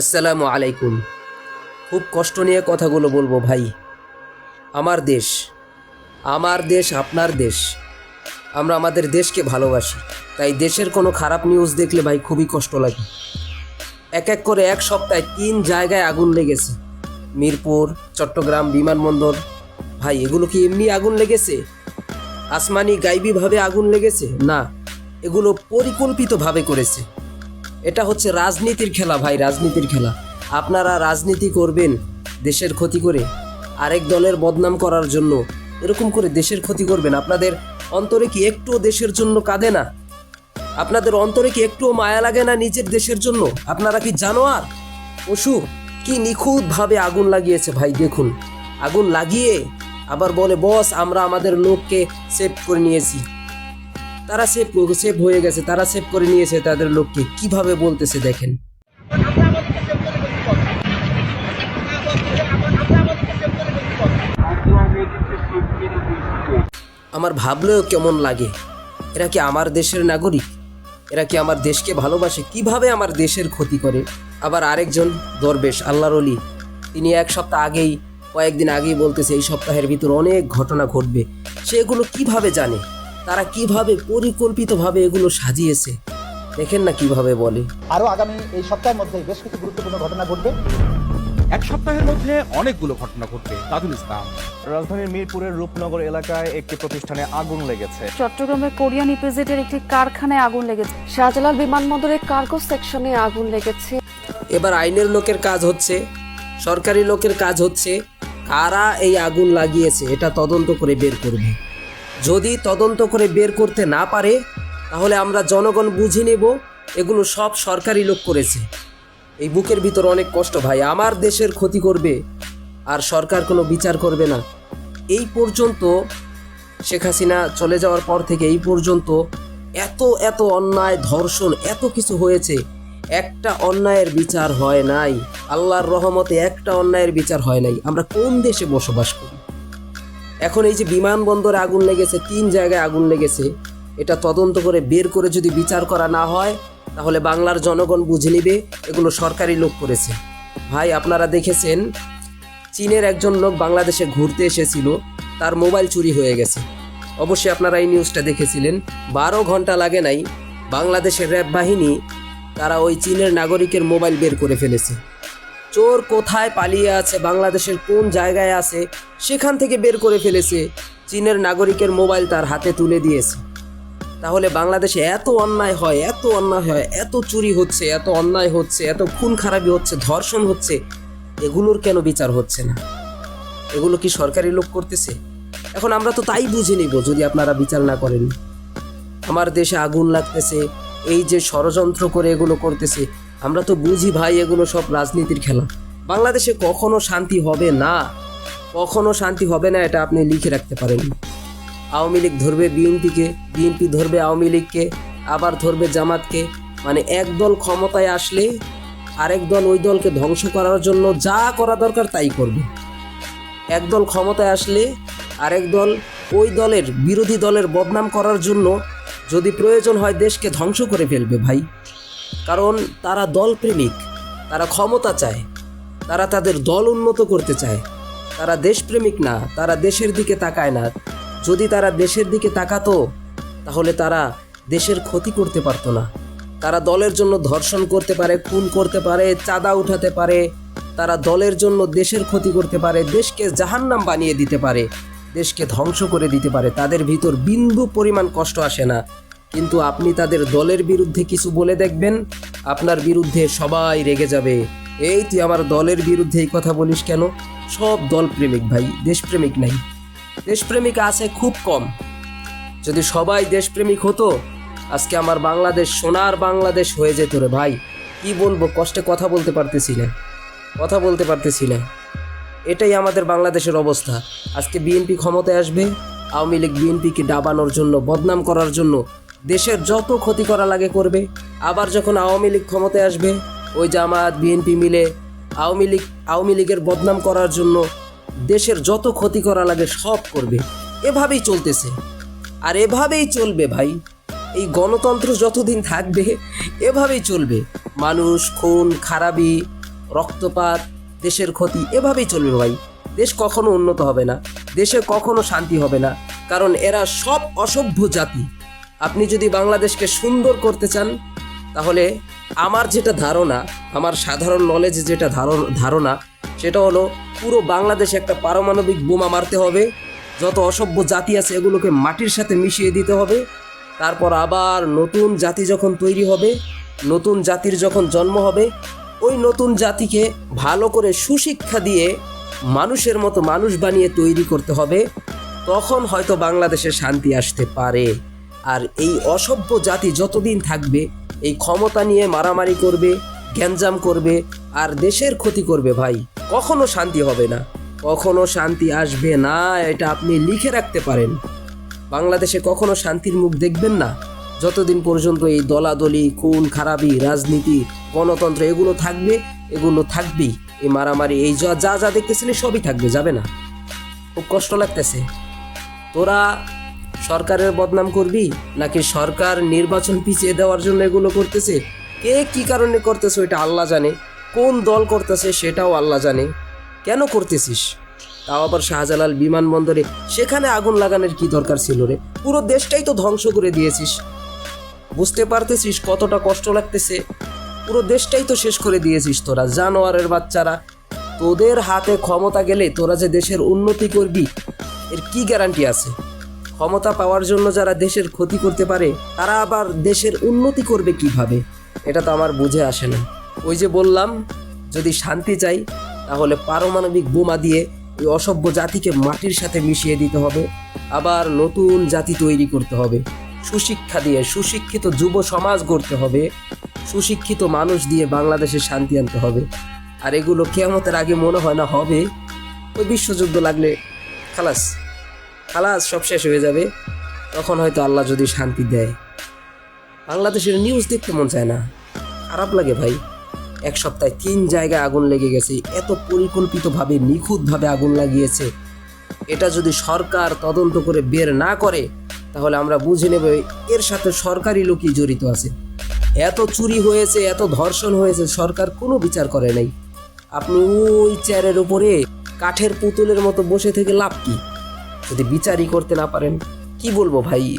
আসসালামু আলাইকুম। খুব কষ্ট নিয়ে কথাগুলো বলব ভাই। আমার দেশ আমার দেশ আপনার দেশ। আমরা আমাদের দেশকে ভালোবাসি। তাই দেশের কোনো খারাপ নিউজ দেখলে ভাই খুবই কষ্ট লাগে। এক এক করে এক সপ্তাহে তিন জায়গায় আগুন লেগেছে। মিরপুর, চট্টগ্রাম, বিমানবন্দর। ভাই, এগুলো কি এমনি আগুন লেগেছে? আসমানি গাইবীভাবে আগুন লেগেছে? না, এগুলো পরিকল্পিতভাবে করেছে। এটা হচ্ছে রাজনীতির খেলা ভাই, রাজনীতির খেলা। আপনারা রাজনীতি করবেন দেশের ক্ষতি করে, আরেক দলের বদনাম করার জন্য। এরকম করে দেশের ক্ষতি করবেন। আপনাদের অন্তরে কি একটুও দেশের জন্য কাঁদে না? আপনাদের অন্তরে কি একটুও মায়া লাগে না নিজের দেশের জন্য? আপনারা কি জানোয়ার? পশু, কি নিখুঁতভাবে আগুন লাগিয়েছে ভাই, দেখুন। আগুন লাগিয়ে আবার বলে, বস, আমরা আমাদের লোককে সেভ করে নিয়েছি। তারা সেভ সেভ হয়ে গেছে, তারা সেভ করে নিয়েছে তাদের লোককে। কীভাবে বলতেছে দেখেন। আমার ভাবলেও কেমন লাগে? এরা কি আমার দেশের নাগরিক? এরা কি আমার দেশকে ভালোবাসে? কীভাবে আমার দেশের ক্ষতি করে? আবার আরেকজন দরবেশ, আল্লাহর অলি তিনি এক সপ্তাহ আগেই, কয়েকদিন আগেই বলতেছে, এই সপ্তাহের ভিতর অনেক ঘটনা ঘটবে। সেগুলো কীভাবে জানে? তারা কীভাবে পরিকল্পিতভাবে এগুলো সাজিয়েছে? দেখেন না কীভাবে বলে। আরও আগামী এই সপ্তাহের মধ্যে বেশ কিছু গুরুত্বপূর্ণ ঘটনা ঘটবে। এক সপ্তাহের মধ্যে অনেকগুলো ঘটনা ঘটবে। তাজুল ইসলাম। রাজধানীর মিরপুরের রূপনগর এলাকায় একটি প্রতিষ্ঠানে আগুন লেগেছে। চট্টগ্রামে কোরিয়ান ইপিজেটের একটি কারখানায় আগুন লেগেছে। শাহজালাল বিমানবন্দরের কার্গো সেকশনে আগুন লেগেছে। এবার আইনের লোকের কাজ হচ্ছে সরকারি লোকের কাজ হচ্ছে কারা এই আগুন লাগিয়েছে এটা তদন্ত করে বের করবে। যদি তদন্ত করে বের করতে না পারে, তাহলে আমরা জনগণ বুঝে নেব এগুলো সব সরকারি লোক করেছে। এই বুকের ভিতর অনেক কষ্ট ভাই, আমার দেশের ক্ষতি করবে আর সরকার কোনো বিচার করবে না। এই পর্যন্ত শেখ হাসিনা চলে যাওয়ার পর থেকে এই পর্যন্ত এত এত অন্যায়, ধর্ষণ, এত কিছু হয়েছে, একটা অন্যায়ের বিচার হয় নাই। আল্লাহর রহমতে একটা অন্যায়ের বিচার হয় নাই। আমরা কোন দেশে বসবাস করি? এখন এই যে বিমানবন্দরে আগুন লেগেছে, তিন জায়গায় আগুন লেগেছে, এটা তদন্ত করে বের করে যদি বিচার করা না হয়, তাহলে বাংলার জনগণ বুঝে নিবে, এগুলো সরকারি লোক করেছে। ভাই, আপনারা দেখেছেন, চীনের একজন লোক বাংলাদেশে ঘুরতে এসেছিল, তার মোবাইল চুরি হয়ে গেছে। অবশ্যই আপনারা এই নিউজটা দেখেছিলেন, বারো ঘণ্টা লাগে নাই, বাংলাদেশের র্যাব বাহিনী, তারা ওই চীনের নাগরিকের মোবাইল বের করে ফেলেছে। চোর কোথায় পালিয়ে আছে, বাংলাদেশের কোন জায়গায় আছে, সেখান থেকে বের করে ফেলেছে। চীনের নাগরিকের মোবাইল তার হাতে তুলে দিয়েছে। তাহলে বাংলাদেশে এত অন্যায় হয়, এত অন্যায় হয়, এত চুরি হচ্ছে, এত অন্যায় হচ্ছে, এত খুন খারাপি হচ্ছে, ধর্ষণ হচ্ছে, এগুলোর কেন বিচার হচ্ছে না? এগুলো কি সরকারি লোক করতেছে? এখন আমরা তো তাই বুঝে নিব যদি আপনারা বিচার না করেন। আমার দেশে আগুন লাগতেছে, এই যে ষড়যন্ত্র করে এগুলো করতেছে আমরা তো বুঝি ভাই এগুলো সব রাজনীতির খেলা। বাংলাদেশে কখনো শান্তি হবে না? কখনো শান্তি হবে না এটা আপনি লিখে রাখতে পারেন। আওয়ামী লীগ ধরবে বিএনপিকে, বিএনপি ধরবে আওয়ামী লীগকে, আবার ধরবে জামাতকে। মানে এক দল ক্ষমতায় আসলে আরেক দল ওই দলকে ধ্বংস করার জন্য যা করা দরকার তাই করবে। এক দল ক্ষমতায় আসলে আরেক দল ওই দলের বিরোধী দলের বদনাম করার জন্য যদি প্রয়োজন হয় দেশকে ধ্বংস করে ফেলবে ভাই। কারণ তারা দলপ্রেমিক, তারা ক্ষমতা চায়, তারা তাদের দল উন্নত করতে চায়। তারা দেশপ্রেমিক না, তারা দেশের দিকে তাকায় না। যদি তারা দেশের দিকে তাকাতো, তাহলে তারা দেশের ক্ষতি করতে পারতো না। তারা দলের জন্য ধর্ষণ করতে পারে, খুন করতে পারে, চাঁদা উঠাতে পারে। তারা দলের জন্য দেশের ক্ষতি করতে পারে, দেশকে জাহান্নাম বানিয়ে দিতে পারে, দেশকে ধ্বংস করে দিতে পারে। তাদের ভিতর বিন্দু পরিমাণ কষ্ট আসে না। কিন্তু আপনি তাদের দলের বিরুদ্ধে কিছু বলে দেখবেন, আপনার বিরুদ্ধে সবাই রেগে যাবে। এই তুই আমার দলের বিরুদ্ধে এই কথা বলিস কেন? সব দল প্রেমিক ভাই, দেশপ্রেমিক নাই। দেশপ্রেমিক আছে খুব কম। যদি সবাই দেশপ্রেমিক হতো, আজকে আমার বাংলাদেশ, সোনার বাংলাদেশ হয়ে যেত রে ভাই। কি বলব, কষ্টে কথা বলতে পারতেছি না। কথা বলতে পারতেছি না। এটাই আমাদের বাংলাদেশের অবস্থা। আজকে বিএনপি ক্ষমতায় আসবে, আওয়ামী লীগ বিএনপিকে ডাবানোর জন্য, বদনাম করার জন্য দেশের যত ক্ষতি করা লাগে করবে। আবার যখন আওয়ামী লীগ ক্ষমতায় আসবে, ওই জামাত বিএনপি মিলে আওয়ামী লীগ, আওয়ামী লীগের বদনাম করার জন্য দেশের যত ক্ষতি করা লাগে সব করবে। এভাবেই চলতেছে। আর এভাবেই চলবে ভাই। এই গণতন্ত্র যতদিন থাকবে, এভাবেই চলবে। মানুষ, খুন, খারাপি, রক্তপাত, দেশের ক্ষতি, এভাবেই চলবে ভাই। দেশ কখনো উন্নত হবে না। দেশে কখনো শান্তি হবে না। কারণ এরা সব অসভ্য জাতি। আপনি যদি বাংলাদেশকে সুন্দর করতে চান, তাহলে আমার যেটা ধারণা, আমার সাধারণ নলেজ যেটা ধারণ- সেটা হলো পুরো বাংলাদেশে একটা পারমাণবিক বোমা মারতে হবে, যত অসভ্য জাতি আছে এগুলোকে মাটির সাথে মিশিয়ে দিতে হবে, তারপর আবার নতুন জাতি যখন তৈরি হবে, নতুন জাতির যখন জন্ম হবে, ওই নতুন জাতিকে ভালো করে সুশিক্ষা দিয়ে মানুষের মতো মানুষ বানিয়ে তৈরি করতে হবে, তখন হয়তো বাংলাদেশে শান্তি আসতে পারে। আর এই অসভ্য জাতি যতদিন থাকবে, এই ক্ষমতা নিয়ে মারামারি করবে, গ্যাঞ্জাম করবে আর দেশের ক্ষতি করবে ভাই। কখনো শান্তি হবে না। কখনো শান্তি আসবে না, এটা আপনি লিখে রাখতে পারেন। বাংলাদেশে কখনো শান্তির মুখ দেখবেন না। যতদিন পর্যন্ত এই দলাদলি, খুন, খারাপি, রাজনীতি, গণতন্ত্র, এগুলো থাকবে, এগুলো থাকবেই। এই মারামারি, এই যা যা দেখতেছিলি সবই থাকবে, যাবে না। খুব কষ্ট লাগতেছে। তোরা সরকারের বদনাম করবি? নাকি সরকার নির্বাচন পিছিয়ে দেওয়ার জন্য এগুলো করতেছে? কে কি কারণে করতেছে ওইটা আল্লাহ জানে। কোন দল করতেছে সেটাও আল্লাহ জানে। কেন করতেছিস? তাও আবার শাহজালাল বিমানবন্দরে সেখানে আগুন লাগানোর কি দরকার ছিল রে? পুরো দেশটাই তো ধ্বংস করে দিয়েছিস। বুঝতে পারতেছিস কতটা কষ্ট লাগতেছে? পুরো দেশটাই তো শেষ করে দিয়েছিস তোরা, জানোয়ারের বাচ্চারা। তোদের হাতে ক্ষমতা গেলে তোরা যে দেশের উন্নতি করবি, এর কি গ্যারান্টি আছে? ক্ষমতা পাওয়ার জন্য যারা দেশের ক্ষতি করতে পারে, তারা আবার দেশের উন্নতি করবে কীভাবে? এটা তো আমার বুঝে আসে না। ওই যে বললাম, যদি শান্তি চাই, তাহলে পারমাণবিক বোমা দিয়ে ওই অসভ্য জাতিকে মাটির সাথে মিশিয়ে দিতে হবে। আবার নতুন জাতি তৈরি করতে হবে। সুশিক্ষা দিয়ে সুশিক্ষিত যুব সমাজ গড়তে হবে। সুশিক্ষিত মানুষ দিয়ে বাংলাদেশে শান্তি আনতে হবে। আর এগুলো কেয়ামতের আগে মনে হয় না হবে। ওই বিশ্বযুদ্ধ লাগলে, খালাস। খালাস, সব শেষ হয়ে যাবে। তখন হয়তো আল্লাহ যদি শান্তি দেয়। বাংলাদেশের নিউজ দেখতে মন চায় না। খারাপ লাগে ভাই। এক সপ্তাহে তিন জায়গায় আগুন লেগে গেছে। এত পরিকল্পিতভাবে, নিখুঁতভাবে আগুন লাগিয়েছে। এটা যদি সরকার তদন্ত করে বের না করে, তাহলে আমরা বুঝে নেব এর সাথে সরকারি লোকই জড়িত আছে। এত চুরি হয়েছে, এত ধর্ষণ হয়েছে, সরকার কোনো বিচার করে নাই। আপনি ওই চেয়ারের উপরে কাঠের পুতুলের মতো বসে থেকে লাভ কি? যদি বিচারই করতে না পারেন, কি বলব ভাই?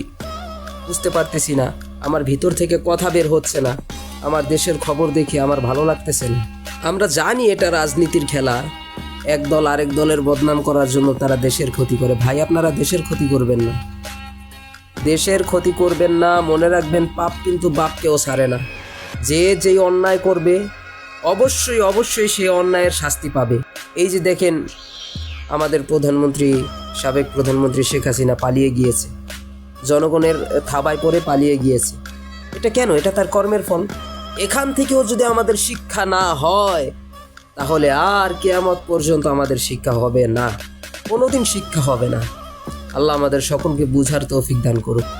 বুঝতে পারতেছি না। আমার ভিতর থেকে কথা বের হচ্ছে না। আমার দেশের খবর দেখে আমার ভালো লাগতেছে না। আমরা জানি এটা রাজনীতির খেলা। এক দল আরেক দলের বদনাম করার জন্য তারা দেশের ক্ষতি করে। ভাই, আপনারা দেশের ক্ষতি করবেন না। দেশের ক্ষতি করবেন না, মনে রাখবেন পাপ কিন্তু বাপকেও ছাড়ে না। যে যেই অন্যায় করবে, অবশ্যই অবশ্যই সে অন্যায়ের শাস্তি পাবে। এই যে দেখেন আমাদের প্রধানমন্ত্রী, সাবেক প্রধানমন্ত্রী শেখ হাসিনা পালিয়ে গিয়েছে। জনগণের থাবায় পড়ে পালিয়ে গিয়েছে। এটা কেন? এটা তার কর্মের ফল। এখান থেকেও যদি আমাদের শিক্ষা না হয়, তাহলে আর কেয়ামত পর্যন্ত আমাদের শিক্ষা হবে না। কোনোদিন শিক্ষা হবে না। আল্লাহ আমাদের সকলকে বুঝার তৌফিক দান করুক।